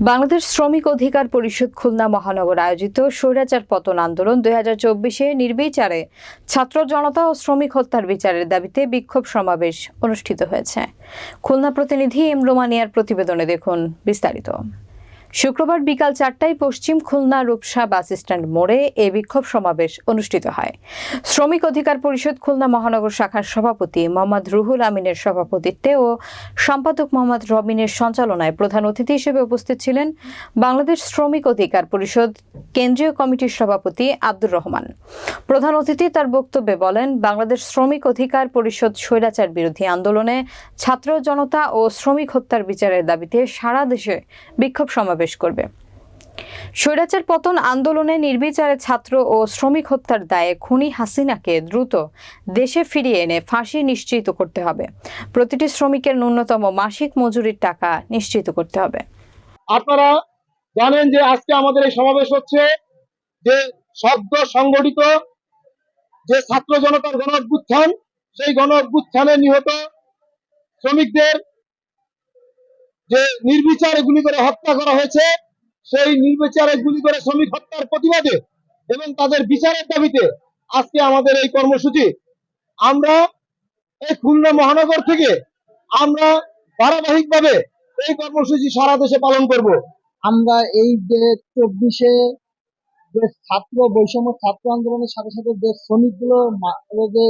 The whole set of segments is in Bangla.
বাংলাদেশ শ্রমিক অধিকার পরিষদ খুলনা মহানগর আয়োজিত স্বৈরাচার পতন আন্দোলন দুই হাজার চব্বিশে নির্বিচারে ছাত্র জনতা ও শ্রমিক হত্যার বিচারের দাবিতে বিক্ষোভ সমাবেশ অনুষ্ঠিত হয়েছে। খুলনা প্রতিনিধি এম রোমানিয়ার প্রতিবেদনে দেখুন বিস্তারিত। শুক্রবার বিকাল চারটায় পশ্চিম খুলনা রূপসা বাস স্ট্যান্ড মোড়ে এ বিক্ষোভ সমাবেশ অনুষ্ঠিত হয়। শ্রমিক অধিকার পরিষদ খুলনা মহানগর শাখার সভাপতি মোহাম্মদ রুহুল আমিনের সভাপতিত্বে ও সম্পাদক মোহাম্মদ রবিনের সঞ্চালনায় প্রধান অতিথি হিসেবে উপস্থিত ছিলেন বাংলাদেশ শ্রমিক অধিকার পরিষদ কেন্দ্রীয় কমিটির সভাপতি আব্দুর রহমান। প্রধান অতিথি তার বক্তব্যে বলেন, বাংলাদেশ শ্রমিক অধিকার পরিষদ স্বৈরাচার বিরোধী আন্দোলনে ছাত্র জনতা ও শ্রমিক হত্যার বিচারের দাবিতে সারা দেশে বিক্ষোভ সমাবেশ করবে। স্বৈরাচার পতন আন্দোলনে নির্বিচারে ছাত্র ও শ্রমিক হত্যার দায়ে খুনি হাসিনাকে দ্রুত দেশে ফিরিয়ে এনে ফাঁসি নিশ্চিত করতে হবে। প্রতিটি শ্রমিকের ন্যূনতম মাসিক মজুরির টাকা নিশ্চিত করতে হবে। আপনারা জানেন যে আজকে আমাদের এই সমাবেশ হচ্ছে যে সদ্য সংগঠিত যে ছাত্র জনতার গণ অভ্যুত্থান সেই গণ অভ্যুত্থানে নিহত শ্রমিকদের যে নির্বিচারে গুলি করে হত্যা করা হয়েছে, সেই নির্বিচারে গুলি করে শ্রমিক হত্যার প্রতিবাদে এবং তাদের বিচারের দাবিতে আজকে আমাদের এই কর্মসূচি। আমরা এই খুলনা মহানগর থেকে আমরা ধারাবাহিকভাবে এই কর্মসূচি সারা দেশে পালন করব। আমরা এই যে চব্বিশে যে ছাত্র, বৈষম্য ছাত্র আন্দোলনের সাথে সাথে যে শ্রমিকগুলো যে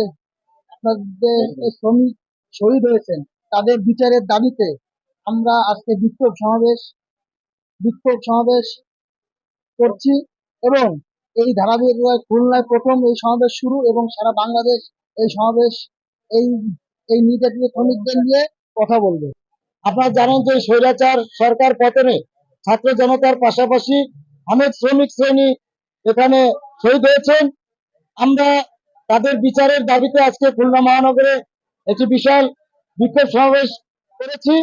আপনাদের শ্রমিক শহীদ হয়েছেন, তাদের বিচারের দাবিতে আমরা আজকে বিক্ষোভ সমাবেশ বিক্ষোভ সমাবেশ করছি এবং এই ধারাবাহিকতায় খুলনায় প্রথম এই সমাবেশ শুরু এবং সারা বাংলাদেশ এই সমাবেশ, এই এই নির্যাতিত শ্রমিকদের নিয়ে কথা বলবে। আপনারা জানেন যে স্বৈরাচার সরকার পতনে ছাত্র জনতার পাশাপাশি অনেক শ্রমিক শ্রেণি এখানে শহীদ হয়েছেন। আমরা তাদের বিচারের দাবিতে আজকে খুলনা মহানগরে একটি বিশাল বিক্ষোভ সমাবেশ করেছি।